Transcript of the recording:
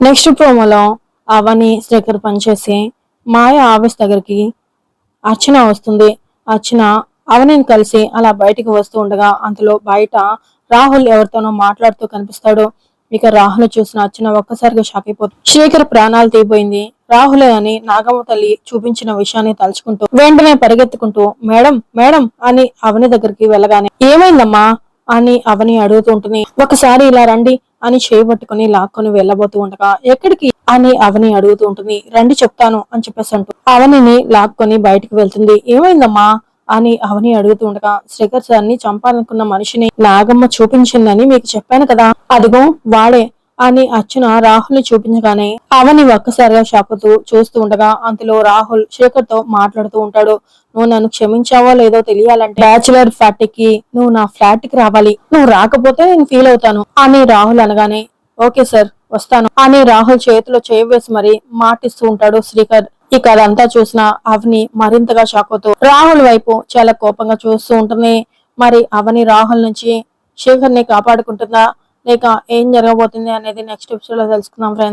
Next ప్రోమోలో అవని శ్రీకర్ పనిచేసి మాయ office దగ్గరికి అర్చన వస్తుంది. అర్చన అవనిని కలిసి అలా బయటికి వస్తూ ఉండగా అంతలో బయట రాహుల్ ఎవరితోనో మాట్లాడుతూ కనిపిస్తాడు. ఇక రాహుల్ చూసిన అర్చన ఒక్కసారిగా షాక్ అయిపోతుంది శ్రీకర్ ప్రాణాలు తీయిపోయింది రాహులే అని నాగమ్మ తల్లి చూపించిన విషయాన్ని తలుచుకుంటూ వెంటనే పరిగెత్తుకుంటూ మేడం మేడం అని అవని దగ్గరికి వెళ్ళగానే ఏమైందమ్మా అని అవని అడుగుతూ ఉంటుంది. ఒకసారి ఇలా రండి అని చేయబట్టుకుని లాక్కొని వెళ్ళబోతూ ఉండగా ఎక్కడికి? అని అవని అడుగుతూ ఉంటుంది. రండి చెప్తాను అని చెప్పేసి అంటూ అవనిని లాక్కొని బయటకు వెళ్తుంది. ఏమైందమ్మా? అని అవని అడుగుతూ ఉండగా శ్రీకర్ సార్ని చంపాలనుకున్న మనిషిని నాగమ్మ చూపించిందని మీకు చెప్పాను కదా. అదిగో వాడే అని అర్చన రాహుల్ని చూపించగానే అవని ఒక్కసారిగా షాకుతూ చూస్తూ ఉండగా అంతలో రాహుల్ శేఖర్తో మాట్లాడుతూ ఉంటాడు. నువ్వు నన్ను క్షమించావో లేదో తెలియాలంటే బ్యాచులర్కి నువ్వు నా ఫ్లాట్కి రావాలి. నువ్వు రాకపోతే నేను ఫీల్ అవుతాను అని రాహుల్ అనగానే ఓకే సార్ వస్తాను అని రాహుల్ చేతిలో చేయి వేసి మరి మాటిస్తూ ఉంటాడు శ్రీకర్. ఇక అదంతా చూసిన అవని మరింతగా షాక్ అవుతూ రాహుల్ వైపు చాలా కోపంగా చూస్తూ ఉంటుంది మరి అవని రాహుల్ నుంచి శేఖర్ని కాపాడుకుంటుందా? లేక ఏం జరగబోతుంది అనేది నెక్స్ట్ ఎపిసోడ్లో తెలుసుకుందాం ఫ్రెండ్స్